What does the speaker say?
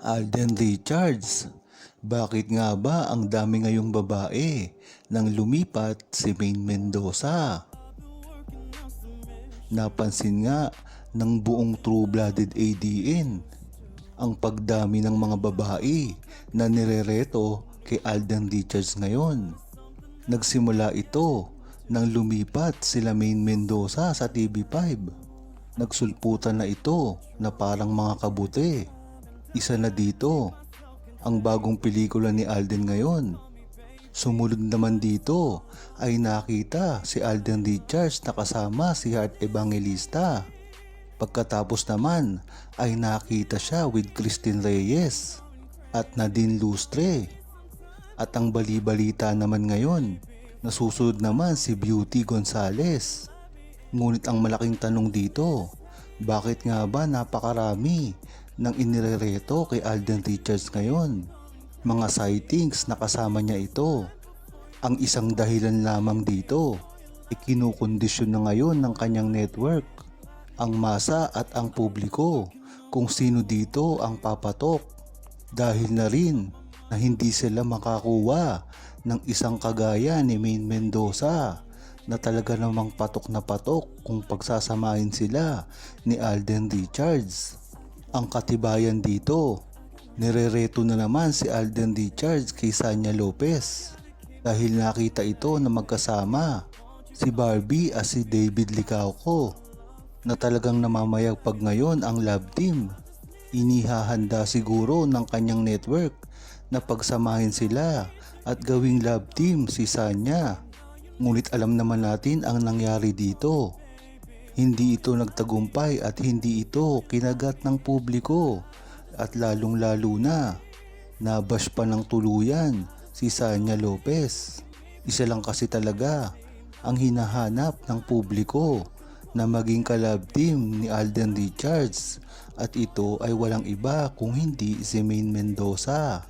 Alden Richards. Bakit nga ba ang dami ngayong babae nang lumipat si Maine Mendoza? Napansin nga ng buong true-blooded ADN ang pagdami ng mga babae na nirereto kay Alden Richards ngayon. Nagsimula ito nang lumipat sila Maine Mendoza sa TV5. Nagsulputan na ito na parang mga kabuti. Isa na dito, ang bagong pelikula ni Alden ngayon. Sumunod naman dito ay nakita si Alden Richards na kasama si Heart Evangelista. Pagkatapos naman ay nakita siya with Christine Reyes at Nadine Lustre. At ang bali-balita naman ngayon, nasusunod naman si Beauty Gonzales. Ngunit ang malaking tanong dito, bakit nga ba napakarami ng inirereto kay Alden Richards ngayon? Mga sightings na kasama niya ito. Ang isang dahilan lamang dito, ikinukondisyon na ngayon ng kanyang network, ang masa at ang publiko kung sino dito ang papatok. Dahil na rin na hindi sila makakuha ng isang kagaya ni Maine Mendoza na talaga namang patok na patok kung pagsasamahin sila ni Alden Richards. Ang katibayan dito, nirereto na naman si Alden Richards kay Sanya Lopez dahil nakita ito na magkasama si Barbie at si David Licauco na talagang namamayagpag ngayon ang love team. Inihahanda siguro ng kanyang network na pagsamahin sila at gawing love team si Sanya. Ngunit alam naman natin ang nangyari dito. Hindi ito nagtagumpay at hindi ito kinagat ng publiko at lalong lalo na nabash pa ng tuluyan si Sanya Lopez. Isa lang kasi talaga ang hinahanap ng publiko na maging kalab team ni Alden Richards at ito ay walang iba kung hindi si Maine Mendoza.